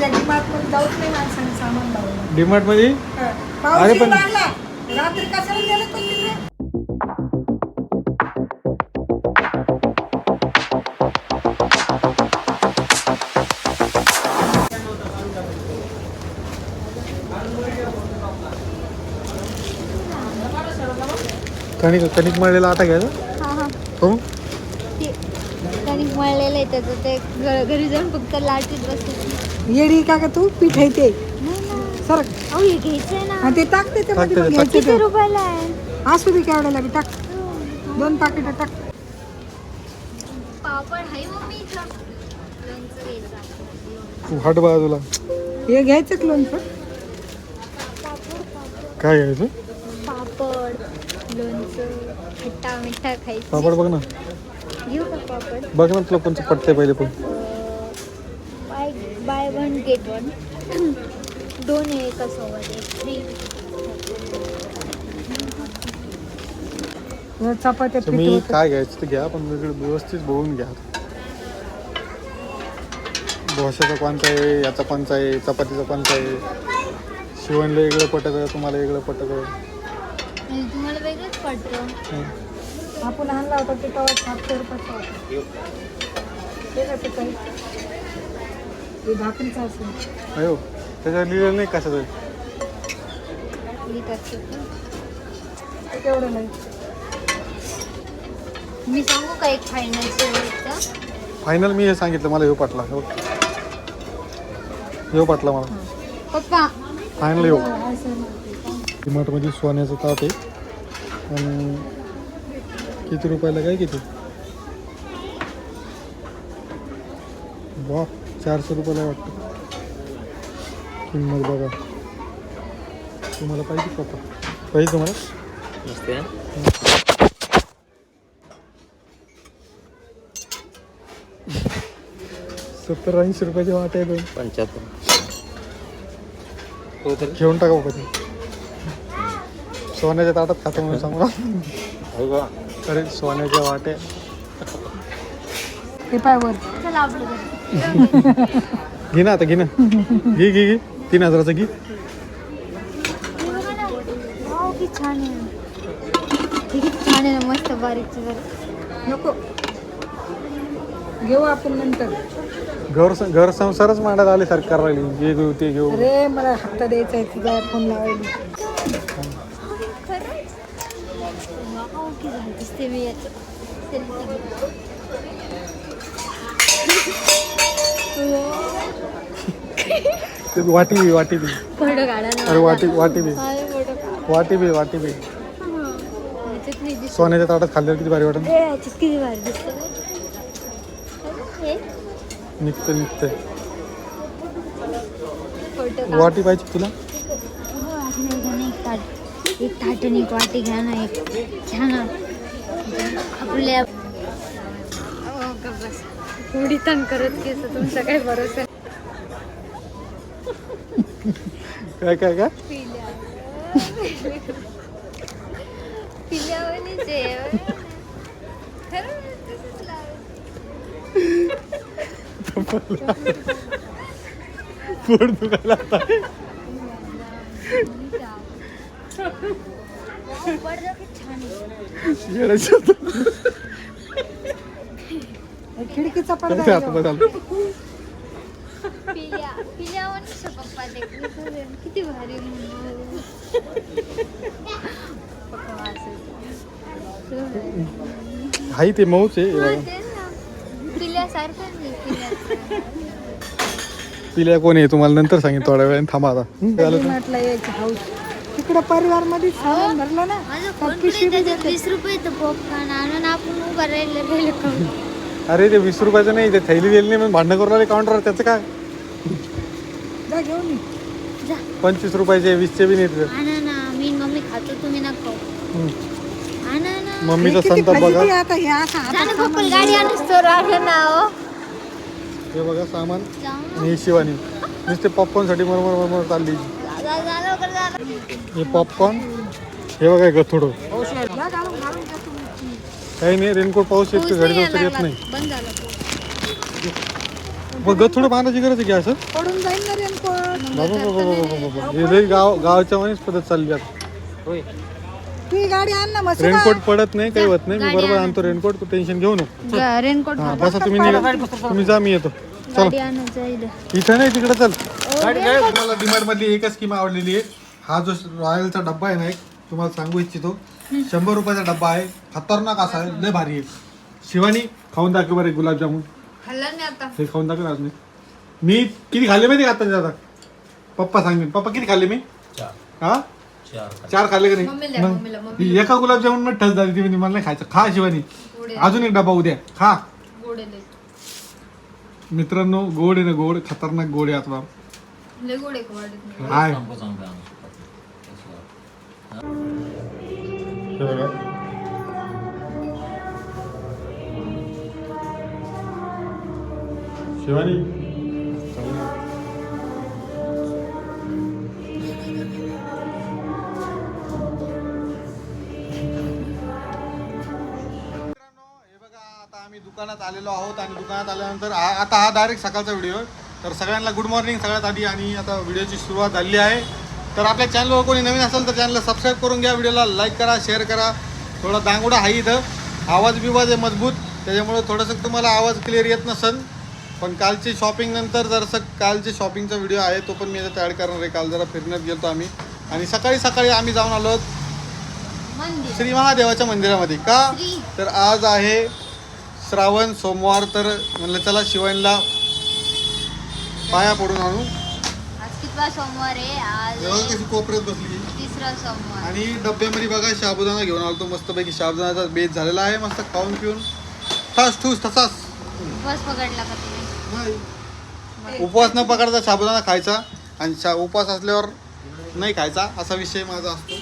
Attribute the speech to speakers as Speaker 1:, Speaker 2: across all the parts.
Speaker 1: डिमार्टमध्ये जाऊच नाही माणसाने सामान लावलं
Speaker 2: डीमार्टमध्ये?
Speaker 1: पाऊस
Speaker 2: अरे पण-
Speaker 1: लागला रात्री कशाला गेलं पण तिथे
Speaker 2: कणिक कणिक मळलेला आटा घ्यायचा?
Speaker 3: हा हा.
Speaker 2: हो?
Speaker 3: ते कणिक मळलेलं आहे त्याचं ते घ- घरी जाऊन फक्त लाटीत बसते
Speaker 1: येडी का का तू? पीठ आहे ते. सर
Speaker 3: अहो हे घ्यायचंय ना.
Speaker 1: हा, ते टाक त्याच्यामध्ये
Speaker 2: टाक
Speaker 1: घ्यायचं
Speaker 3: किती
Speaker 1: ते.
Speaker 3: रुपयाला आहे?
Speaker 1: असू दे केवढ्याला बी टाक. दोन पाकिट टाक.
Speaker 3: पापड आहे मम्मी इथं. लोणचं घ्यायचं
Speaker 2: तू हट बाजूला
Speaker 1: हे घ्यायचं का लोणचं.
Speaker 2: काय घ्यायचं?
Speaker 3: पापड लोणचं खट्टा मिठा खायचं.
Speaker 2: पापड बघ ना.
Speaker 3: घेऊ का पापड?
Speaker 2: बघ ना तुला कोणचं पटतंय पहिले पण.
Speaker 3: बाय वन गेट वन दोन आहे एका सोबत एक फ्री
Speaker 1: हे चपात्या होतं.
Speaker 2: काय घ्यायचं ते घ्या पण वेगळं व्यवस्थित बघून घ्या. डोशाचा कोणता आहे याचा कोणता आहे चपातीचा कोणता आहे? शिवणला वेगळं पटत आहे तुम्हाला वेगळं पटत. आहे
Speaker 3: म्हणजे तुम्हाला वेगळंच पडतं
Speaker 2: हं.
Speaker 1: आपण आणला होता ते तेव्हा सातशे रुपयाचा होता. ते कसं काही. हे भाकरीचं असेल
Speaker 2: अयो त्याच्यावर लिहिलेलं नाही कशाचं आहे.
Speaker 3: लिहित असते का?
Speaker 1: ते केवढं नाही.
Speaker 3: मी सांगू का एक फायनल शेवटचं
Speaker 2: फायनल मी हे सांगितलं मला येऊ पाटला. हो येऊ पाटला मला.
Speaker 3: पप्पा.
Speaker 2: फायनल येऊ.
Speaker 1: असं
Speaker 2: डिमार्टमध्ये सोन्याचं ताट आहे. आणि किती रुपयाला काय किती? वा चारशे रुपयाला वाटतं. किंमत बघा. तुम्हाला पाहिजे पप्पा पाहिजे तुम्हाला? सत्तर ऐंशी रुपयाची वाट आहे दोन
Speaker 4: पंच्याहत्तर. हो तर.
Speaker 2: घेऊन टाका बाबा ते. सोन्याच्या ताटात खाता म्हणून सांगू अरे सोन्याच्या वाट्या.
Speaker 1: हे पाय वर.
Speaker 3: चला आपलं घरी.
Speaker 2: घे ना आता घे ना. घे घे घे. तीन हजाराचं घे.
Speaker 3: वाव, किती छान आहे. हे किती छान आहे ना मस्त बारीकची बारीक
Speaker 1: नको. घेऊ आपण नंतर.
Speaker 2: घर स- घर संसारच मांडत आले सरकार राहिली. घेऊ ते घेऊ.
Speaker 1: अरे मला हप्ता द्यायचा आहे तुझा फोन लावायला.
Speaker 3: खरंच? वाव, किती भारी दिसते मी याचं. Selfie घेते.
Speaker 2: ते वाटी बी वाटी बी.
Speaker 3: फोटो काढा ना
Speaker 2: अरे वाटी वाटी बी.
Speaker 3: काढा
Speaker 2: वाटी बी वाटी बी.
Speaker 3: याच्यात नाही दिसत.
Speaker 2: सोन्याच्या ताटात खाल्ल्यावर किती भारी वाटत
Speaker 3: किती भारी दिसतं. हे?
Speaker 2: निघतं निघतंय
Speaker 3: फोटो काढ.
Speaker 2: वाटी पाहिजे तुला?
Speaker 3: हो, एक ताट. एक ताट आणि एक वाटी घ्या ना एक. घ्या ना. आपल्या का बस थोडी तण करत केस तुमचा काय भरोसा
Speaker 2: काय काय काय?
Speaker 3: पिल्या पिल्यावानीच आहे खरं तसंच लावायचं.
Speaker 2: पोट दुखायला आता.
Speaker 3: छान.
Speaker 1: खिडकीचा पडदा
Speaker 2: ते
Speaker 1: आहे
Speaker 2: हातात
Speaker 1: तो.
Speaker 2: आलं?
Speaker 3: पिल्या पिल्यावानीच आहे पप्पा ते किती भारी म्हणून. पप्पा वाजवतो.
Speaker 2: हाय ते मऊच आहे हे
Speaker 3: हा,
Speaker 2: बघा.
Speaker 3: तेच ना. पिल्यासारखं नाही पिल्याचं.
Speaker 2: पिल्या कोण आहे तुम्हाला नंतर सांगेन थोड्या वेळाने थांबा आता हं, झालं
Speaker 1: हाऊस तिकडं परिवारमध्ये सामान भरलं ना
Speaker 3: माझं
Speaker 1: तर
Speaker 3: फोन
Speaker 1: पिशवी बी
Speaker 3: त्याच्यात वीस रुपये तर पॉपकॉर्न आणून आपण उभं राहिलं राहिलं खाऊन.
Speaker 2: अरे ते वीस रुपयाचं नाही ते थैली दिली नाही म्हणून भांडणं करून आले काउंटरवर त्याचं काय
Speaker 1: जा घेऊन ये.
Speaker 3: जा
Speaker 2: पंचवीस रुपयाचे वीसचे बी नाही तिथं.
Speaker 3: आणा ना मी आणि मम्मी खातो तुम्ही ना खाऊ
Speaker 2: हं.
Speaker 3: आणा ना
Speaker 2: मम्मीचा
Speaker 1: किती
Speaker 2: संताप
Speaker 1: फजिती
Speaker 2: बघा
Speaker 1: आता हे असं
Speaker 3: जा
Speaker 1: हातात
Speaker 3: ना पप्पल गाडी आणूस तर आणा ना हो
Speaker 2: हे बघा सामान
Speaker 3: जाऊ ना.
Speaker 2: आणि ही शिवानी नुसते पॉपकॉर्नसाठी मरमर मरमर चालली
Speaker 3: जा, जा, जा लवकर जा.
Speaker 2: हे पॉपकॉर्न हे बघा हे थोडं
Speaker 1: जा घालून घालून जा तुम्ही.
Speaker 2: काही नाही रेनकोट पाऊस येतो घरी
Speaker 3: नाही
Speaker 2: जाऊ तर येत नाही.
Speaker 3: बंद झाला.
Speaker 2: मग गथुडं बांधायची गरज आहे की असं?
Speaker 1: पडून जाईल ना रेनकोट.
Speaker 2: बाबा बाबा बाबा बाबा हे लई गाव गावाच्या मनेच पद्धत चालली आता.
Speaker 4: होय.
Speaker 1: तू गाडी आण ना मस्त
Speaker 2: रेनकोट पडत नाही काही होत नाही. मी बरोबर आणतो रेनकोट तू टेन्शन घेऊ नको.
Speaker 3: रेनकोट
Speaker 2: हा बसा तुम्ही निघा. तुम्ही जा मी येतो. चला.
Speaker 3: गाडी आणत जाईल
Speaker 2: इथं. नाही तिकडे चल. गाडी काय? तुम्हाला डिमांड मधली एकच स्कीम आवडलेली आहे. हा जो रॉयलचा डब्बा आहे ना एक तुम्हाला सांगू इच्छितो. शंभर रुपयाचा डब्बा आहे. खतरनाक असा आहे. लय भारी आहे. शिवानी खाऊन दाखव बरं गुलाबजामुन.
Speaker 3: खाल्लं नाही आता.
Speaker 2: हे खाऊन दाखव आज मी मी किती खाल्ले माहिती का आता आता पप्पा सांगेन पप्पा किती खाल्ले मी? हा? चार खाल्ले. का नाही? मग ही एका गुलाबजामुनमध्ये ठस झाली ती म्हणे, मला नाही खायचं. खा शिवानी. अजून एक डबा उद्या. खा. मित्रांनो गोड आहे ना गोड. खतरनाक गोड आहे आता.
Speaker 3: लय गोड एक वाटत नाही?
Speaker 2: हाय. हे शिवानी? हे बघा आता आम्ही दुकानात आलेलो आहोत आणि दुकानात आल्यानंतर आता हा डायरेक्ट सकाळचा व्हिडिओ तर सगळ्यांना गुड मॉर्निंग सगळ्यात आधी आणि आता व्हिडिओची सुरुवात झाली आहे. तर आपल्या चॅनलवर कोणी नवीन असेल तर चॅनलला सबस्क्राईब करून घ्या. व्हिडिओला लाईक करा शेअर करा. थोडा दांगोडा आहे इथं. आवाज बिवाज आहे मजबूत. त्याच्यामुळे थोडंसं तुम्हाला आवाज क्लिअर येत नसन पण कालची शॉपिंग नंतर जरासं कालचे शॉपिंगचा व्हिडिओ आहे तो पण मी याच्यात ॲड करणार आहे. काल जरा फिरण्यात गेलो आम्ही. आणि सकाळी सकाळी आम्ही जाऊन आलो श्री महादेवाच्या मंदिरामध्ये का. तर आज आहे श्रावण सोमवार तर म्हणलं चला शिवायला पाया पडून आणू.
Speaker 3: कितवा सोमवार आहे आज.
Speaker 2: कशी कोपऱ्यात बसली.
Speaker 3: तिसरा सोमवार.
Speaker 2: आणि डब्यामध्ये बघा साबुदाणा घेऊन आलो मस्तपैकी साबुदाण्याचा बेत झालेला आहे. मस्त खाऊन पिऊन. ठस ठूस तसाच.
Speaker 3: बस पकडला का तुम्ही?
Speaker 2: उपवास न पकडता साबुदाणा खायचा. आणि शा उपवास असल्यावर नाही खायचा. असा विषय माझा असतो.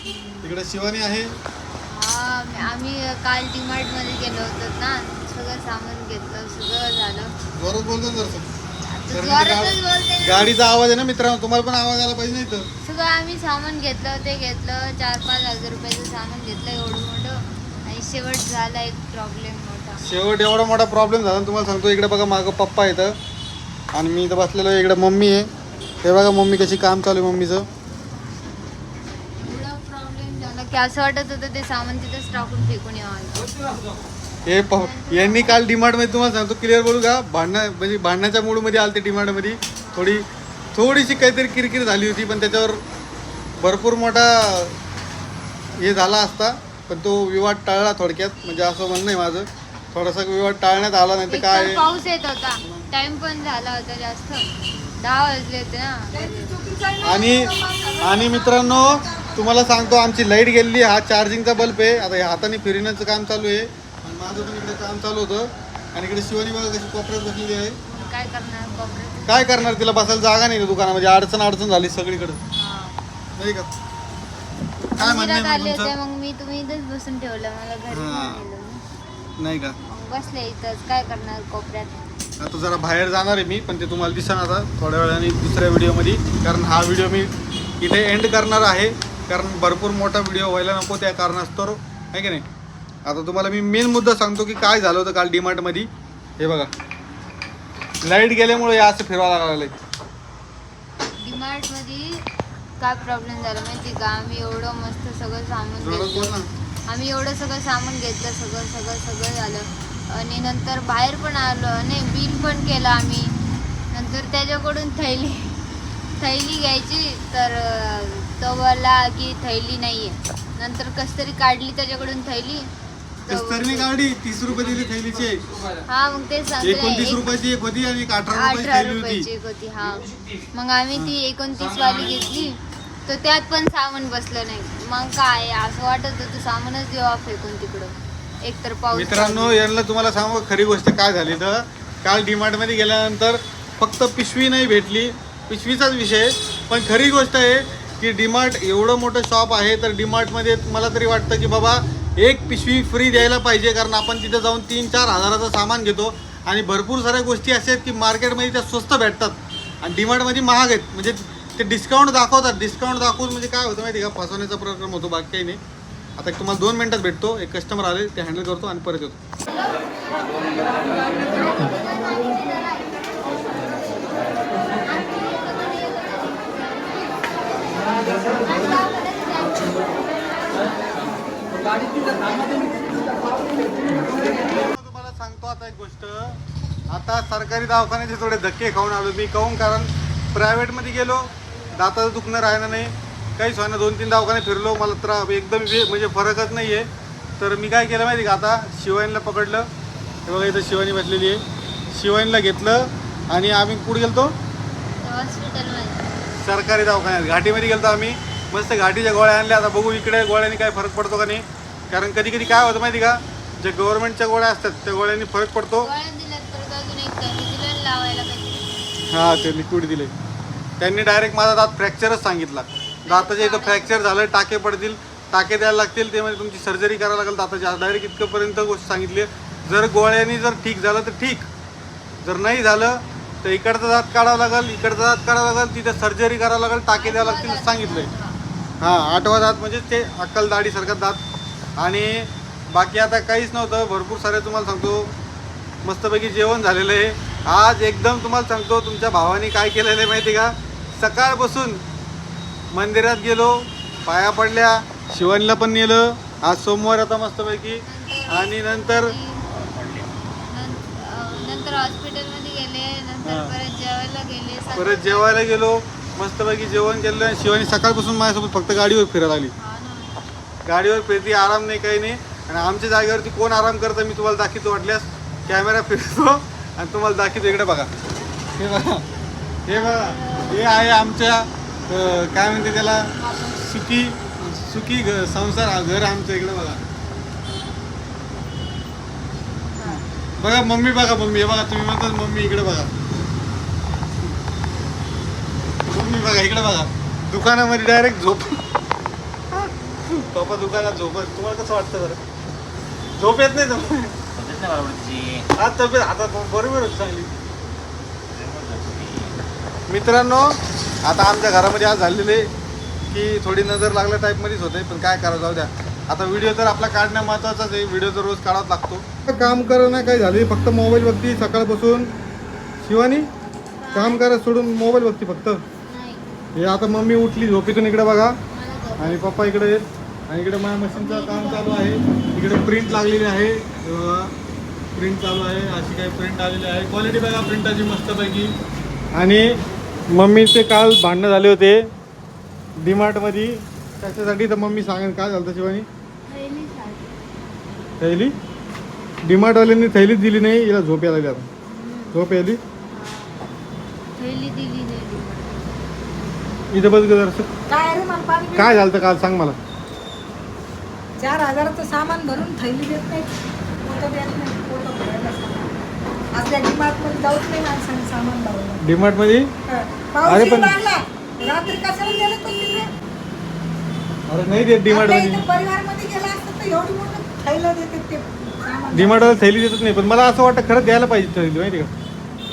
Speaker 2: इकडे शिवानी आहे.
Speaker 3: हा आम्ही काल डीमार्टमध्ये गेलो होतो ना. सगळं सामान घेतलं. सगळं झालं.
Speaker 2: जोरात बोलतो ना जरासं.
Speaker 3: आता
Speaker 2: कारण
Speaker 3: जोरातच
Speaker 2: गा-
Speaker 3: बोलते ना.
Speaker 2: गाडीचा आवाज आहे ना मित्रांनो तुम्हाला पण आवाज आला पाहिजे नाही तर.
Speaker 3: सगळं आम्ही सामान घेतलं ते घेतलं चार पाच हजार रुपयाचं सामान घेतलं एवढं मोठं. आणि शेवट झाला एक प्रॉब्लेम मोठा.
Speaker 2: शेवट एवढा मोठा प्रॉब्लेम झाला ना तुम्हाला सांगतो इकडे बघा मागं पप्पा येतं आणि मी इथं बसलेलो आहे, इकडे मम्मी आहे. हे बघा मम्मी कशी काम चालू आहे मम्मीचं.
Speaker 3: एवढा प्रॉब्लेम झाला की असं वाटत होतं ते सामान तिथंच टाकून फेकून यावं.
Speaker 2: हे यांनी काल डिमांडमध्ये तुम्हाला सांगतो क्लिअर बोलू का? भांडणं म्हणजे भांडण्याच्या मूडमध्ये आलते डिमांडमध्ये थोडी थोडीशी काहीतरी किरकिर झाली होती पण त्याच्यावर भरपूर मोठा हे झाला असता पण तो विवाद टाळला थोडक्यात. म्हणजे असं म्हणणं आहे माझं. थोडासा विवाद टाळण्यात आला नाही तर काय?
Speaker 3: पाऊस येत होता. टाइम पण झाला होता जास्त. दहा वाजले होते ना.
Speaker 2: आणि आणि मित्रांनो तुम्हाला सांगतो आमची लाइट गेलेली हा चार्जिंगचा बल्ब आहे. आता हाताने फिरण्याचं काम चालू आहे. माझं पण इकडे काम चालू होतं. आणि इकडे शिवानी बघा कशी कोपऱ्यात बसलेली आहे.
Speaker 3: काय करणार कॉपरेट
Speaker 2: काय करणार? तिला बसायला जागा नाही दुकानामध्ये. अडचण अडचण झाली सगळीकडे. नाही का? काय म्हणणं
Speaker 3: मंदिरात
Speaker 2: आहे
Speaker 3: आले
Speaker 2: मग
Speaker 3: होते
Speaker 2: तुमचं?
Speaker 3: मग मी तुम्ही इथंच बसून ठेवलं. मला घरी
Speaker 2: हा.
Speaker 3: नाही नेलं ना.
Speaker 2: नाही का?
Speaker 3: मग बसले इथंच. काय करणार कोपऱ्यात?
Speaker 2: आता जरा बाहेर जाणार आहे मी पण ते तुम्हाला दिसेल आता. थोड्या वेळाने दुसऱ्या व्हिडिओमध्ये. कारण हा व्हिडिओ मी इथे एंड करणार आहे. कारण भरपूर मोठा व्हिडिओ व्हायला नको त्या कारणास्तव. आहे की नाही? आता तुम्हाला मी मेन मुद्दा सांगतो की काय झालं होतं काल डीमार्टमध्ये हे बघा. लाइट गेल्यामुळे असं फिरवायला लागलं
Speaker 3: डीमार्टमध्ये काय प्रॉब्लेम झाला माहिती का? आम्ही एवढं मस्त सगळं सामान घेतलं. आम्ही एवढं सगळं सामान घेतलं सगळं सगळं सगळं झालं. आणि नंतर बाहेर पण आलो नाही बिल पण केलं आम्ही. नंतर त्याच्याकडून थैली थैली घ्यायची तर अं, तो बोलला की थैली नाही आहे नंतर कस तरी काढली त्याच्याकडून थैली.
Speaker 2: कस्तरनी गाडी तीस रुपये दिली थैलीची
Speaker 3: हा मग ते
Speaker 2: एकोणतीस रुपयाची एक होती आणि एक अठरा रुपयाची
Speaker 3: अठरा
Speaker 2: थैली
Speaker 3: रुपयाची
Speaker 2: होती
Speaker 3: एक होती हा. मग आम्ही ती एकोणतीस वाली घेतली. तर त्यात पण सामान बसलं नाही. मग काय असं वाटत होतं सामानच देवा फेकून तिकडं. एकतर पाऊस
Speaker 2: मित्रांनो. यांना तुम्हाला सांगू का खरी गोष्ट काय झाली तर काल डीमार्टमध्ये गेल्यानंतर फक्त पिशवी नाही भेटली. पिशवीचाच विषय. पण खरी गोष्ट आहे की डीमार्ट एवढं मोठं शॉप आहे तर डीमार्टमध्ये मला तरी वाटतं की बाबा एक पिशवी फ्री द्यायला पाहिजे कारण आपण तिथं जाऊन तीन चार हजाराचं सामान घेतो. आणि भरपूर साऱ्या गोष्टी अशा आहेत की मार्केटमध्ये त्या स्वस्त भेटतात. आणि डिमांडमध्ये महाग आहेत. म्हणजे ते डिस्काउंट दाखवतात. डिस्काउंट दाखवून म्हणजे काय होतं माहिती का? फसवण्याचा प्रक्रम होतो बाकी काही नाही. आता तुम्हाला दोन मिनटात भेटतो. एक कस्टमर आले ते हँडल करतो आणि परत येतो. तुम्हाला सांगतो आता एक गोष्ट. आता सरकारी दवाखान्याचे थोडे धक्के खाऊन आलो. मी काहून? कारण प्रायव्हेटमध्ये गेलो. दाताचं दुखणं राहिलं नाही. काहीच व्हायना. दोन तीन दवाखाने फिरलो. मला तर एकदम म्हणजे फरकच नाही आहे तर मी काय केलं माहिती का? आता शिवाईनला पकडलं. बघा इथं शिवानी बसलेली आहे. शिवाईनला घेतलं आणि आम्ही कुठे गेलतो? सरकारी दवाखान्यात. घाटीमध्ये गेलतो आम्ही. मस्त घाटीच्या गोळ्या आणल्या. आता बघू इकडे गोळ्याने काय फरक पडतो का नाही. कारण कधी कधी काय होतं माहिती का? जे गव्हर्नमेंटच्या गोळ्या असतात त्या गोळ्यांनी फरक पडतो. हा ते लिक्विड दिले? त्यांनी डायरेक्ट माझा दात फ्रॅक्चरच सांगितला. दाताच्या इथं फ्रॅक्चर झालं टाके पडतील. टाके द्यायला लागतील ते म्हणजे तुमची सर्जरी करायला लागेल दाताच्या डायरेक्ट इतकंपर्यंत गोष्ट सांगितली. जर गोळ्यांनी जर ठीक झालं तर ठीक. जर नाही झालं तर इकडचा दात काढावा लागेल इकडचा दात काढावा लागेल तिथे सर्जरी करावं लागेल टाके द्यावं लागतील असं सांगितलंय. हां आठवा दात म्हणजे ते अक्कल दाढीसारखा दात. आणि बाकी आता काहीच नव्हतं भरपूर सारे तुम्हाला सांगतो. मस्तपैकी जेवण झालेलं आहे. आज एकदम तुम्हाला सांगतो तुमच्या भावाने काय केलेलं आहे माहिती का? सकाळपासून मंदिरात गेलो पाया पडल्या शिवानीला पण नेलं. आज सोमवार आता मस्तपैकी. आणि नंतर
Speaker 3: नंतर हॉस्पिटलमध्ये गेले नंतर. परत जेवायला गेले
Speaker 2: परत जेवायला गेलो. मस्तपैकी जेवण केलं शिवानी सकाळपासून माझ्यासोबत फक्त गाडीवर फिरत आली. गाडीवर फिरती आराम नाही काही नाही. आणि आमच्या जागेवरती कोण आराम करतं मी तुम्हाला दाखवतो वाटल्यास. कॅमेरा फिरतो आणि तुम्हाला दाखवतो. इकडे बघा. हे बघा. हे बघा. हे आहे आमच्या काय म्हणते त्याला? सुखी सुखी घ- संसार घर आमचं. इकडे बघा. बघा मम्मी बघा मम्मी. हे बघा तुम्ही म्हणतात मम्मी इकडे बघा मम्मी बघा इकडे बघा. दुकानामध्ये डायरेक्ट झोप. पप्पा दुकानात झोपत तुम्हाला कसं वाटतं बरं? झोप येत नाही तुम्हाला? हा तब्येत आता बरोबर होती चांगली. मित्रांनो आता आमच्या घरामध्ये आज झालेले की थोडी नजर लागल्या टाईपमध्येच होते पण काय करा जाऊ द्या. आता व्हिडिओ तर आपला काढणं महत्वाचाच आहे. व्हिडिओ तर रोज काढावाच लागतो. काम करा नाही काय झाले फक्त मोबाईल बघती सकाळपासून. शिवानी काम करा सोडून मोबाईल बघती फक्त. हे आता मम्मी उठली झोपेतून इकडे बघा. आणि पप्पा इकडे आहेत. आणि इकडे माझ्या मशीनचं काम चालू आहे. इकडे प्रिंट लागलेली आहे. प्रिंट चालू आहे. अशी काही प्रिंट आलेली आहे. क्वालिटी बघा प्रिंटाची मस्तपैकी. आणि मम्मीचे काल भांडणं झाले होते. डीमार्टमध्ये त्याच्यासाठी तर मम्मी सांगेन काय झालं शिवानी?
Speaker 3: थैली? साडी.
Speaker 2: डीमार्टवाल्यांनी थैलीच दिली नाही. हिला झोप यायला झोप यायली?
Speaker 3: थैली दिली नाही.
Speaker 2: इथं बस गं जरासं
Speaker 1: काय रे मला पाणी दे.
Speaker 2: काय झालं होतं काल? सांग मला.
Speaker 1: चार हजाराचं सामान भरून थैली देत नाही पोतं देत नाही पोतं भरायला सांगा. आज त्या मध्ये जाऊच नाही माणसाने सामान लावलं
Speaker 2: डीमार्टमध्ये?
Speaker 1: पाऊस
Speaker 2: अरे पण-
Speaker 1: लागला रात्री कशाला गेलं
Speaker 2: अरे नाही देत
Speaker 1: आपल्या
Speaker 2: डीमार्टमध्ये.
Speaker 1: इथं परिवारमध्ये गेला असतं तर एवढी मोठं थैला देते ते सामान.
Speaker 2: डीमार्टवाला थैली देतच नाही पण मला असं वाटतं खरंच द्यायला पाहिजे थैली माहिती का?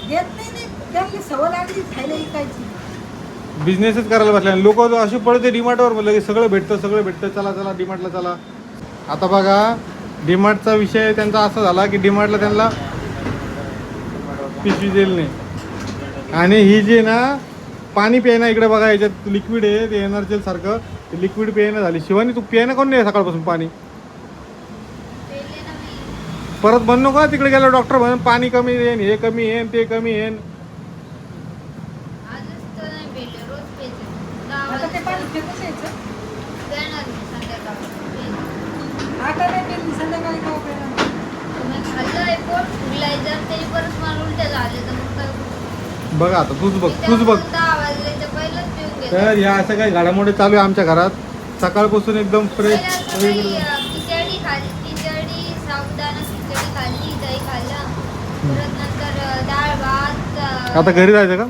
Speaker 1: देत नाही त्यांनी सवय लागली थैला विकायची.
Speaker 2: बिझनेसच करायला बसल्या लोक असे पडते डीमार्टवर म्हणलं की सगळं भेटतं सगळं भेटतं चला चला डीमार्टला चला. आता बघा डीमार्टचा विषय त्यांचा असा झाला की डीमार्टला त्यांना पिशवी दिली नाही. आणि ही जी ना पाणी प्यायना इकडे बघा याच्यात लिक्विड आहे ते एनर्जेल सारखं. ते लिक्विड प्यायना झाली. शिवानी तू प्यायना कोण नाही सकाळपासून पाणी? परत बनलो का तिकडे गेलो डॉक्टर म्हणून पाणी कमी येईन हे कमी येईन ते कमी येईन
Speaker 3: आजच तर नाही पेले रोज पेले दहा
Speaker 1: आता ते
Speaker 3: वाजता
Speaker 1: पाणी फेकून द्यायचं
Speaker 3: देणार मी संध्याकाळी पेले.
Speaker 1: आता नाही पेली संध्याकाळी काय पेलं
Speaker 3: मग खाल्लंय पोट फुगलाय जर तरी परत मला उलट्या झाले तर मग काय करू?
Speaker 2: बघा आता तूच बघ तूच बघ. तर या असं काही घडामोडी चालू आहे आमच्या घरात. सकाळपासून एकदम फ्रेश आता घरी जायचं का?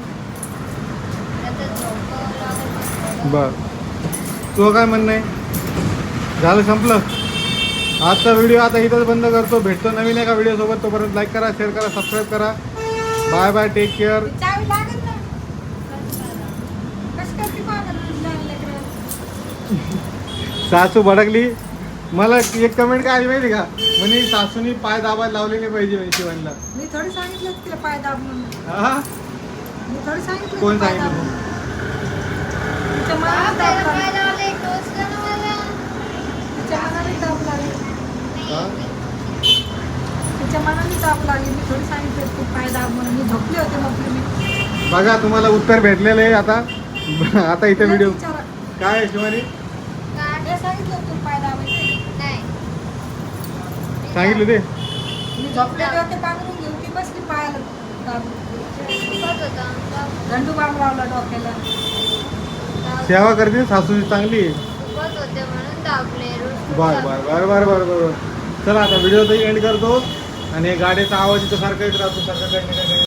Speaker 2: बर. तुझं काय म्हणणं आहे? झालं संपलं? आजचा व्हिडिओ आता इथंच बंद करतो. भेटतो नवीन एका व्हिडिओ सोबत. तोपर्यंत लाईक करा शेअर करा सबस्क्राईब करा. Bye bye take care? सासू भडकली. मला एक कमेंट काय आली माहिती का? म्हणे सासूनी पाय दाबायला लावले नाही पाहिजे शिवानीला.
Speaker 1: मी थोडी सांगितलं तिला पाय दाब म्हणून.
Speaker 2: हा?
Speaker 1: मी थोडी सांगितलं
Speaker 2: कोण
Speaker 1: पाय दाब
Speaker 2: सांगितलं?
Speaker 1: म्हणून. तिच्या मनाला दाब लागला. तिच्या मनाला लागला. तिच्या मनाने ताप लागली मी थोडी सांगितलं तू पाय दाब म्हणून मी झोपले होते मी
Speaker 2: बघा तुम्हाला उत्तर भेटलेलं आहे आता. आता इथे व्हिडिओ
Speaker 1: विचारा.
Speaker 2: काय आहे शिवानी?
Speaker 1: हे सांगितलं तू पाय दाबायचे
Speaker 3: नाही.
Speaker 2: सांगितलं ते?
Speaker 1: मी होते पांघरून घेऊन ती बसली पायाला. दाबून.
Speaker 3: दुखत होतं
Speaker 1: झंडू बाम लावला डोक्याला.
Speaker 2: सेवा करते सासूची चांगली
Speaker 3: होते म्हणून दाबले
Speaker 2: बर बर बर बर बर बर. चला आता व्हिडिओ एंड करतो. आणि गाडीचा आवाज इथं सारखा येत राहतो सारखा काही ना काही